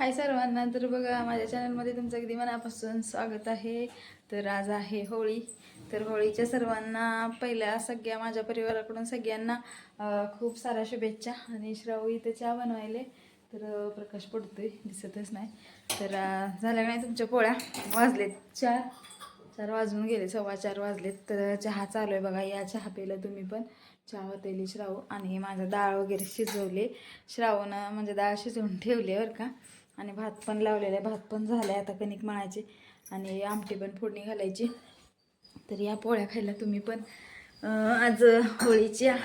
हाय सर्वांना तर बघा माझ्या चॅनलमध्ये तुमचं अगदी मनापासून स्वागत आहे. तर आज आहे होळी. तर होळीच्या सर्वांना पहिल्या सगळ्या माझ्या परिवाराकडून सगळ्यांना खूप साऱ्या शुभेच्छा. आणि श्रावू इथं चहा बनवायले. तर प्रकाश पडतोय दिसतच नाही. तर झाल्या नाही तुमच्या पोळ्या? वाजलेत चार. चार वाजून गेले सव्वा चार वाजलेत. तर चहा चालू आहे बघा या चहा प्यायला तुम्ही पण. चहा होतेली श्रावू आणि माझं डाळ वगैरे शिजवले. श्रावूनं म्हणजे डाळ शिजवून ठेवली बरं का. आणि भात पण लावलेला आहे. भात पण झाला आहे आता कणिक मळायची आणि आमटी पण फोडणी घालायची. तर या पोळ्या खायला तुम्ही पण आज होळीच्या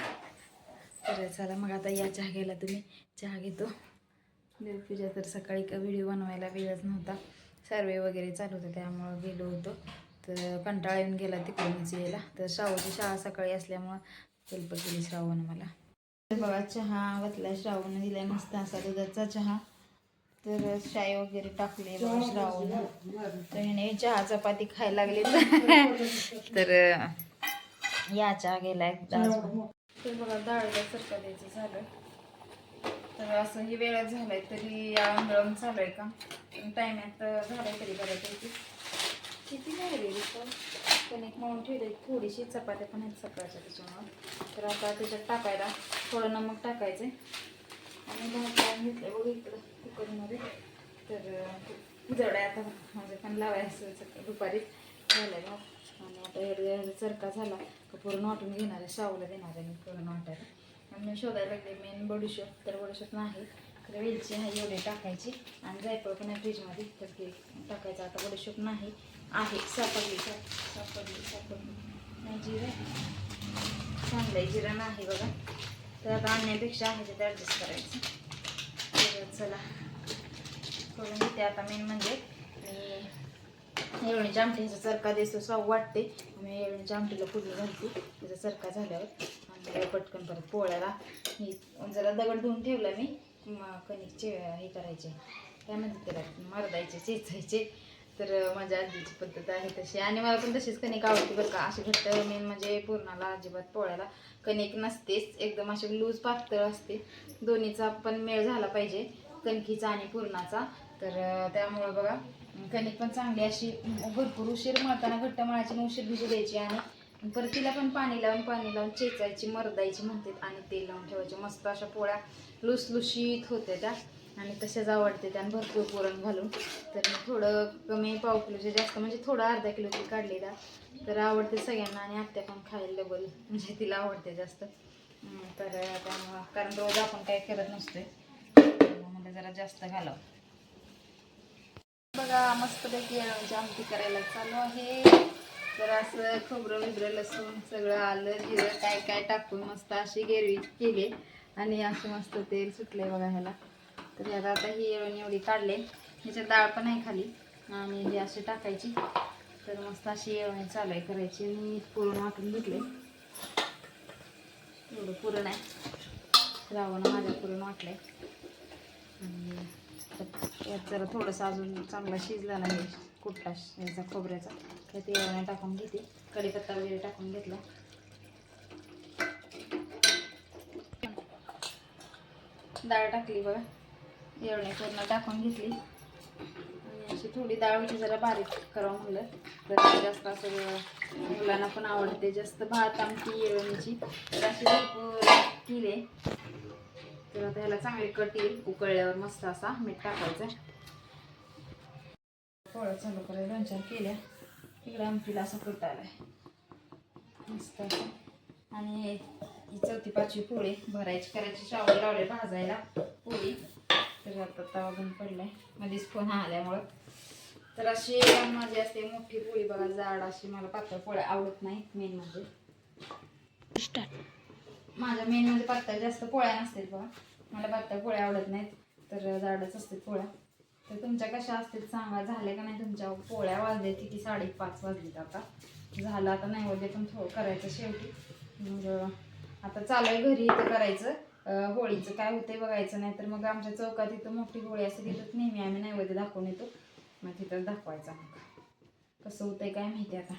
तर चला मग आता या चहा घ्यायला तुम्ही. चहा घेतो. देवपूजा तर सकाळी का व्हिडिओ बनवायला वेळच नव्हता. सर्वे वगैरे चालू होतं त्यामुळं गेलो होतो. तर कंटाळा येऊन गेला तिकडूनच यायला. तर श्रावची शाळा सकाळी असल्यामुळं हेल्प केली श्रावण मला. तर बघा चहा घातला श्रावण दिलाय मस्त असा दुधाचा चहा. तर शाई वगैरे टाकली श्रावण. तर ह्याने चहा चपाती खायला लागली. तर या चहा गेला एकदा तर बघा डाळीला सरका द्यायचं झालं. तर असं ही वेळच झालाय तरी आंदोलन चालू आहे का टायमात झालंय तरी बऱ्यापैकी. किती झाले पण कणिक मळून ठेवले थोडीशी चपात्या पण आहेत सकाळच्या त्याच्यामुळं. तर आता त्याच्यात टाकायला थोडं नमक टाकायचं आणि भात लावून घेतलं बघ इकडं कुकरमध्ये. तर जड आता माझं पण लावायचं दुपारी झालं भात आणि आता हे चरका झाला का पूर्ण वाटून घेणार आहे शावला देणार आहे मी पूर्ण वाटायला. आणि मी शोधायला लागले मेन बडूशेप तर बडीशोप नाही. तर वेलची आहे एवढी टाकायची. आणि जायफळ पण आहे फ्रीजमध्ये तर ते टाकायचं. आता बडीशोप नाही आहे. सापडली सापडली सापडली. नाही जिरं. चांगलं आहे जिरं नाही बघा. तर आता आणण्यापेक्षा आहे ते ॲडजस्ट करायचं चला. करून घेते आता मेन म्हणजे. मी येळणीच्या आमटीचा चरका देतो साव वाटते. मी येळणीच्या आमटीला पुढे घालते. त्याचा चरका झाल्यावर आणि पटकन परत पोळ्याला मी जरा दगड धुवून ठेवला मी. कणिक कणिकचे हे करायचे. काय म्हणते त्याला? मरदायचे चेचायचे. तर माझ्या आजीची पद्धत आहे तशी. आणि मला पण तशीच कणिक आवडते बरं का. अशी घट्ट मेन म्हणजे पूर्णाला अजिबात पोळ्याला कणिक नसतेच. एकदम अशी लूज पातळ असते. दोन्हीचा पण मेळ झाला पाहिजे कणकीचा आणि पूर्णाचा. तर त्यामुळं बघा कणिक पण चांगली अशी भरपूर उशीर मळताना घट्ट मळायची उशीर भिजू द्यायची आणि परत तिला पण पाणी लावून पाणी लावून चेचायची मरदायची म्हणतात. आणि तेल लावून ठेवायची. मस्त अशा पोळ्या लुसलुशीत होत्या त्या. आणि तसेच आवडते त्यानं भरपूर पुरण घालून. तर मी थोडं कमी पाव किलोचे जास्त म्हणजे थोडं अर्धा किलोची काढलेला तर आवडते सगळ्यांना आणि आत्या पण खायला डबल म्हणजे तिला आवडते जास्त. तर त्यामुळं कारण रोज आपण काही करत नसतोय. त्यामुळं मला जरा जास्त घालावं. बघा मस्तपैकी अळूची आमटी करायला चालू आहे. तर असं खोबरं बिबरं लसूण सगळं आलं जिरं काय काय टाकून मस्त अशी गेरवी केली. आणि असं मस्त तेल सुटलंय बघा ह्याला. तर ह्याला आता ही येळून एवढी काढले. ह्याच्यात डाळ पण आहे खाली. आणि ही अशी टाकायची. तर मस्त अशी येळणी चालू आहे करायची. मी पुरण वाटून घेतले एवढं पुरण आहे. रावण माझ्या पुरण वाटलं आणि त्यात- यात जरा थोडंसं अजून चांगला शिजला नाही. कुठला याचा खोबऱ्याचा. त्यात येळण्या टाकून घेते. कढीपत्ता वगैरे टाकून घेतला. डाळ टाकली बघा. एवढ्या पूर्ण टाकून घेतली. आणि अशी थोडी डाळ म्हणजे जरा बारीक करावं म्हणलं. तर जास्त असं मुलांना पण आवडते. जास्त भात आमटी येळणीची तर अशी भरपूर केली. तर आता ह्याला चांगले कट येईल. उकळल्यावर मस्त असा मीठ टाकायचं. पोळ्या चालू करायला दोन चार केल्या. इकडे आमटीला असं कुटायला मस्त असं. आणि ही चौथी पाचवी पोळी. भरायची करायची. शावर लावले भाजायला. पोळी. तर आता तवा बंद पडलाय. मध्येच फोन आल्यामुळं. तर अशी माझी असते मोठी पोळी बघा जाड अशी मला पातळ पोळ्या आवडत नाही मेन म्हणजे. माझ्या मेन म्हणजे पातळ जास्त पोळ्या नसतात बघा. मला पातळ पोळ्या आवडत नाहीत तर जाडच असतात पोळ्या. तर तुमच्या कशा असतील सांगा. झाल्या का नाही तुमच्या? पोळ्या वाजले किती? साडेपाच वाजलेत आता. झालं आता नैवेद्य पण थोडं करायचं शेवटी. मग आता चालू आहे घरी इथं करायचं. होळीचं काय होतंय बघायचं नाही तर मग आमच्या चौकात इथं मोठी होळी असते तिथं नेहमी आम्ही नैवेद्य दाखवून येतो. मग तिथं दाखवायचा मग कसं होतंय काय माहिती आता.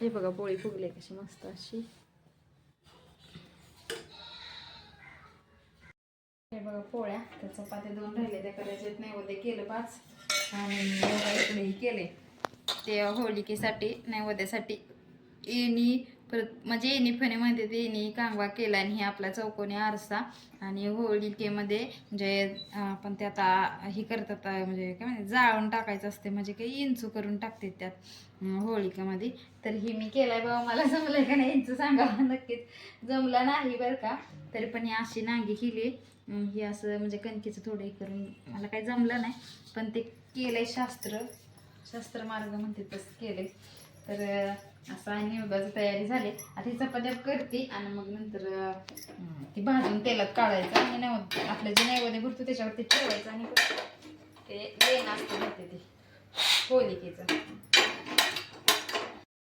हे बघा पोळी फुगली कशी मस्त अशी. हे बघा पोळ्या. त्या चपात्या दोन राहिले त्या करायचे नैवेद्य केलं पाच. आणि बघा इकडेही केले. ते होलिकेसाठी नैवेद्यासाठी. येणी परत म्हणजे येणी फणे म्हणते ते येणी कांगवा केला आणि हे आपला चौकोनी आरसा आणि होळीकेमध्ये म्हणजे आपण ते आता हे करतात म्हणजे काय म्हणते जाळून टाकायचं असते म्हणजे काही इंचू करून टाकते त्यात होळीकेमध्ये. तर हे मी केलंय बाबा मला जमलंय का नाही इंचू सांगा नक्कीच. जमला नाही बरं का तरी पण ही अशी नांगी केली. हे असं म्हणजे कणकीचं थोडं हे करून मला काही जमलं नाही पण ते केलंय शास्त्र. शास्त्र मार्ग म्हणते तसं केलंय. तर असं आणि निवडाची तयारी झाली. आता ही चपात्या करते आणि मग नंतर ती भाजून तेलात काढायचं आणि नैवेद्य आपलं जे नैवद्य भरतो त्याच्यावरती ठेवायचं आणि ते वेण असतं म्हणते ते. होलिकेचं.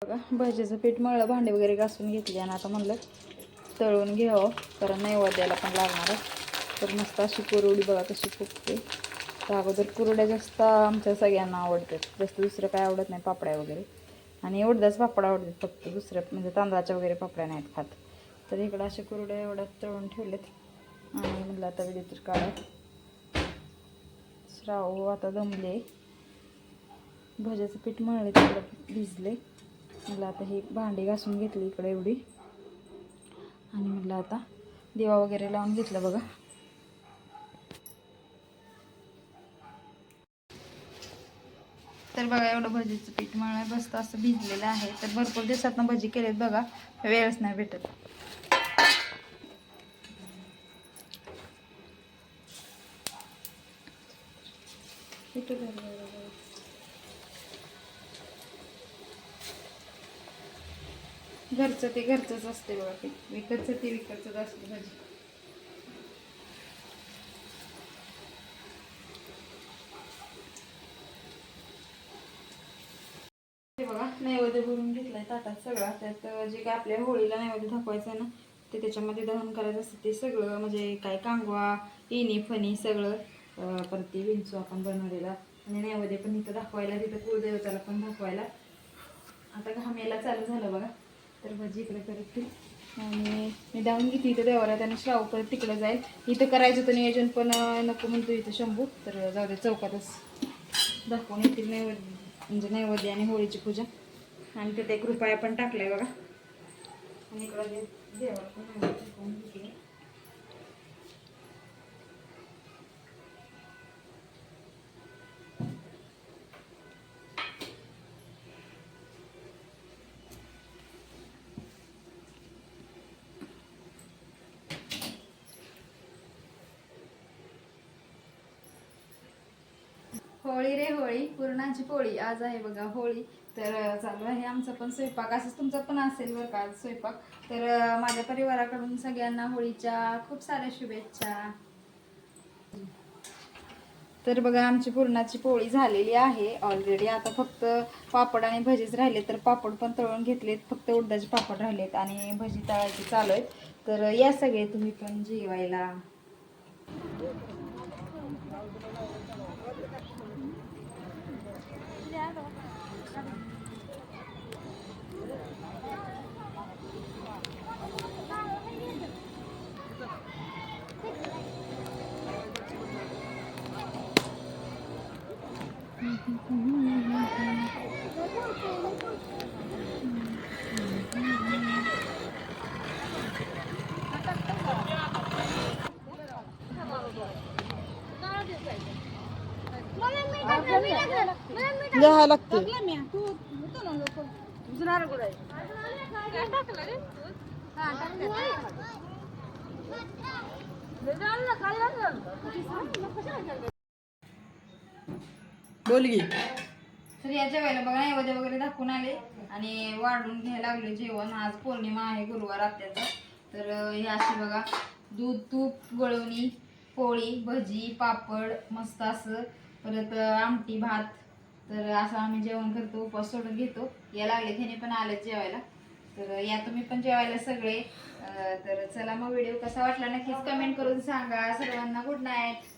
बघा भाजीचं पीठ मळलं भांडे वगैरे घासून घेतली आणि आता म्हणलं तळून घ्यावं कारण नैवेद्याला पण लागणार तर मस्त अशी कुरवडी बघा कशी फुगते. तर अगोदर कुरड्या जास्त आमच्या सगळ्यांना आवडतात. जास्त दुसरं काय आवडत नाही पापड्या वगैरे. आणि एवढ्याच पापड आवडतात फक्त दुसऱ्या म्हणजे तांदळाच्या वगैरे पापड्या नाहीत खात. तर इकडं असे कुरड्या एवढ्या तळून ठेवलेत. आणि म्हणलं आता वेळी तर काढा. श्राव आता दमले. भज्याचं पीठ मळले तिकडं भिजले. म्हटलं आता ही भांडी घासून घेतली इकडे एवढी. आणि म्हटलं आता दिवा वगैरे लावून घेतलं बघा. तर बघा एवढं भजीचं पीठ मळलं बसत असं भिजलेलं आहे. तर भरपूर दिवसातनं भजी केलेत बघा वेळच नाही भेटत. घरचं ते घरचंच असते बघा ते विकतचं ते विकतच असते भाजी हे बघा नैवेद्य भरून घेतलाय ताटात सगळा. त्यात जे काय आपल्या होळीला नैवेद्य दाखवायचं आहे ना ते त्याच्यामध्ये दहन करायचं असतं. ते सगळं म्हणजे काय कांगवा इनी फणी सगळं परत ती विंचू आपण बनवलेला. आणि नैवेद्य पण इथं दाखवायला तिथं कुलदेवताला पण दाखवायला. आता घामेला चालू झालं बघा. तर भजी इकडे करत आणि मी धावून घेते इथं देवाला आणि श्राव परत तिकडे जाईल. इथं करायचं होतं नियोजन पण नको म्हणतो इथं शंभू. तर जाऊ दे चौकातच दाखवून येतील नैवेद्य म्हणजे नैवेद्य आणि होळीची पूजा. आणि तिथे एक रुपया पण टाकलाय बघा. आणि इकडं देवाला पण होळी रे होळी पुरणाची पोळी. आज आहे बघा होळी. तर चालू आहे. आमचा पण स्वयंपाक. असंच तुमचा पण असेल बरं का स्वयंपाक. तर माझ्या परिवाराकडून सगळ्यांना होळीच्या खूप साऱ्या शुभेच्छा. तर बघा आमची पुरणाची पोळी झालेली आहे ऑलरेडी आता फक्त पापड आणि भजीच राहिले तर पापड पण तळून घेतलेत. फक्त उडदाचे पापड राहिलेत आणि भजी तळायची चालू आहेत. तर या सगळे तुम्ही पण जेवायला. लिहायला लागते. बोल की तर या जेवायला बघा नैवेद्य वगैरे दाखवून आले आणि वाढून घ्यायला लागले जेवण. आज पौर्णिमा आहे गुरुवार आत्याचा तर हे अशी बघा दूध तूप गळवणी पोळी भजी पापड मस्त असं. परत आमटी भात तर असं आम्ही जेवण करतो उपवास सोडून घेतो. या लागले घेणे पण आले जेवायला. तर या तुम्ही पण जेवायला सगळे. तर चला मग व्हिडिओ कसा वाटला नक्कीच कमेंट करून सांगा. सर्वांना गुड नाईट